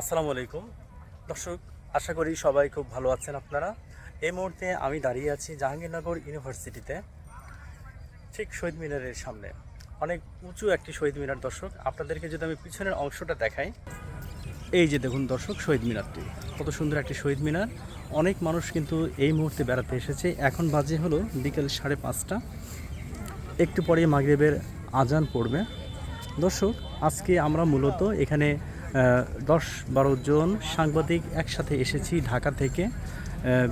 আসসালামু আলাইকুম। দর্শক, আশা করি সবাই খুব ভালো আছেন আপনারা। এই মুহূর্তে আমি দাঁড়িয়ে আছি জাহাঙ্গীরনগর ইউনিভার্সিটিতে, ঠিক শহীদ মিনারের সামনে। অনেক উঁচু একটি শহীদ মিনার, দর্শক। আপনাদেরকে যদি আমি পিছনের অংশটা দেখাই, এই যে দেখুন দর্শক, শহীদ মিনারটি। কত সুন্দর একটি শহীদ মিনার। অনেক মানুষ কিন্তু এই মুহূর্তে বেড়াতে এসেছে। এখন বাজে হলো বিকেল সাড়ে পাঁচটা। একটু পরে মাগরিবের আজান পড়বে। দর্শক, আজকে আমরা মূলত এখানে দশ বারো জন সাংবাদিক একসাথে এসেছি ঢাকা থেকে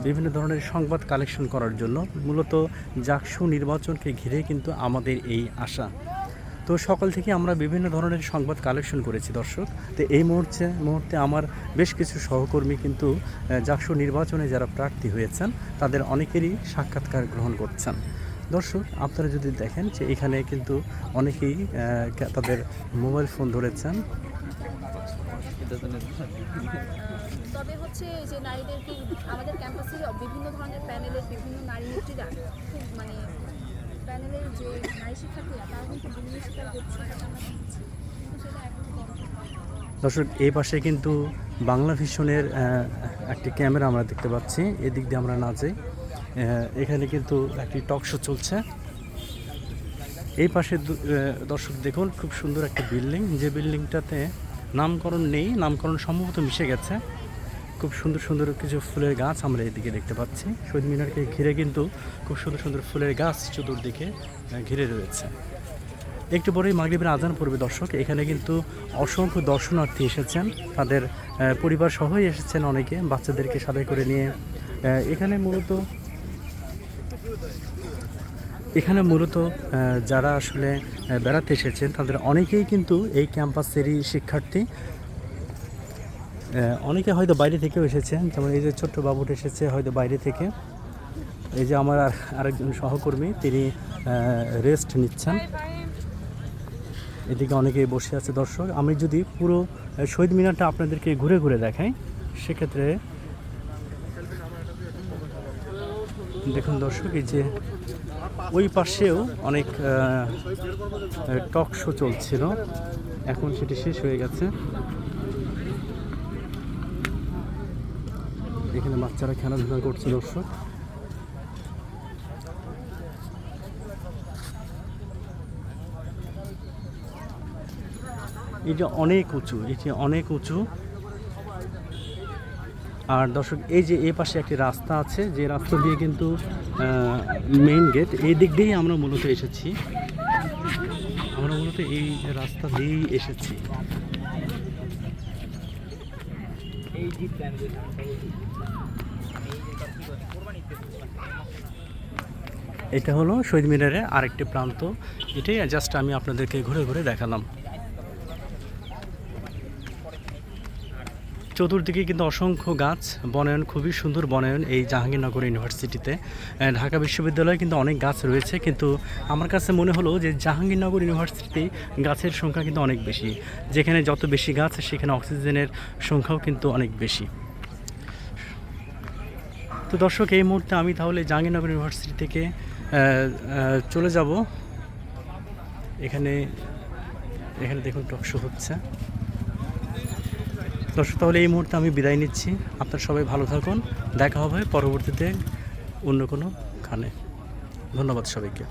বিভিন্ন ধরনের সংবাদ কালেকশন করার জন্য। মূলত জাকসু নির্বাচনকে ঘিরে কিন্তু আমাদের এই আশা। তো সকাল থেকে আমরা বিভিন্ন ধরনের সংবাদ কালেকশন করেছি দর্শক। তো এই মুহূর্তে মুহূর্তে আমার বেশ কিছু সহকর্মী কিন্তু জাকসু নির্বাচনে যারা প্রার্থী হয়েছেন, তাদের অনেকেরই সাক্ষাৎকার গ্রহণ করছেন। দর্শক, আপনারা যদি দেখেন যে এখানে কিন্তু অনেকেই তাদের মোবাইল ফোন ধরেছেন। তবে হচ্ছে যে নারীদেরকে আমাদের ক্যাম্পাসে বিভিন্ন ধরনের প্যানেলের বিভিন্ন নারী নেত্রীরা খুব মানে প্যানেলের যে নারী শিক্ষার্থীরা তারা কিন্তু বিভিন্ন শিকার কম দর্শক এই পাশে কিন্তু বাংলা ভিশনের আহ, একটি ক্যামেরা আমরা দেখতে পাচ্ছি। এদিক দিয়ে আমরা না যাই। আহ, এখানে কিন্তু একটি টক শো চলছে। এই পাশে দু- দর্শক দেখুন খুব সুন্দর একটা বিল্ডিং। যে বিল্ডিংটাতে নামকরণ নেই, নামকরণ সম্ভবত মিশে গেছে। খুব সুন্দর সুন্দর কিছু ফুলের গাছ আমরা এদিকে দেখতে পাচ্ছি। শহীদ মিনারকে ঘিরে কিন্তু খুব সুন্দর সুন্দর ফুলের গাছ চতুর্দিকে ঘিরে রয়েছে। একটু পরেই মাগরিবের আজান পূর্বে দর্শক। এখানে কিন্তু অসংখ্য দর্শনার্থী এসেছেন। তাদের পরিবার সহই এসেছেন অনেকে। বাচ্চাদেরকে সাথে করে নিয়ে এখানে মূলত এখানে মূলত যারা আসলে বেড়াতে এসেছেন, তাদের অনেকেই কিন্তু এই ক্যাম্পাসেরই শিক্ষার্থী। অনেকে হয়তো বাইরে থেকেও এসেছেন, যেমন এই যে ছোট্ট বাবুটা এসেছে হয়তো বাইরে থেকে। এই যে আমার আর- আরেকজন সহকর্মী, তিনি রেস্ট নিচ্ছেন। এদিকে অনেকেই বসে আছে দর্শক। আমি যদি পুরো শহীদ মিনারটা আপনাদেরকে ঘুরে ঘুরে দেখাই, সেক্ষেত্রে দেখুন দর্শক, এই যে ওই পাশেও অনেক টক শো চলছিল। এখন সেটি শেষ হয়ে গেছে। এখানে বাচ্চারা খেলাধুলা করছে, দর্শক। এটা অনেক উঁচু এটি অনেক উঁচু। আর দর্শক, এই যে এই পাশে একটি রাস্তা আছে, যে রাস্তা দিয়ে কিন্তু মেইন গেট এই দিক দিয়েই আমরা মূলত এসেছি। আমরা মূলত এই রাস্তা দিয়েই এসেছি। এটা হলো শহীদ মিনারের আরেকটি প্রান্ত। এটাই জাস্ট আমি আপনাদেরকে ঘুরে ঘুরে দেখালাম। চতুর্দিকে কিন্তু অসংখ্য গাছ, বনায়ন, খুবই সুন্দর বনায়ন এই জাহাঙ্গীরনগর ইউনিভার্সিটিতে। ঢাকা বিশ্ববিদ্যালয়ে কিন্তু অনেক গাছ রয়েছে, কিন্তু আমার কাছে মনে হলো যে জাহাঙ্গীরনগর ইউনিভার্সিটি গাছের সংখ্যা কিন্তু অনেক বেশি। যেখানে যত বেশি গাছ সেখানে অক্সিজেনের সংখ্যাও কিন্তু অনেক বেশি। তো দর্শক, এই মুহূর্তে আমি তাহলে জাহাঙ্গীরনগর ইউনিভার্সিটি থেকে চলে যাব। এখানে এখানে দেখুন টকশো হচ্ছে। দর্শক, তাহলে এই মুহূর্তে আমি বিদায় নিচ্ছি। আপনারা সবাই ভালো থাকুন। দেখা হবে পরবর্তীতে অন্য কোনো খানে। ধন্যবাদ সবাইকে।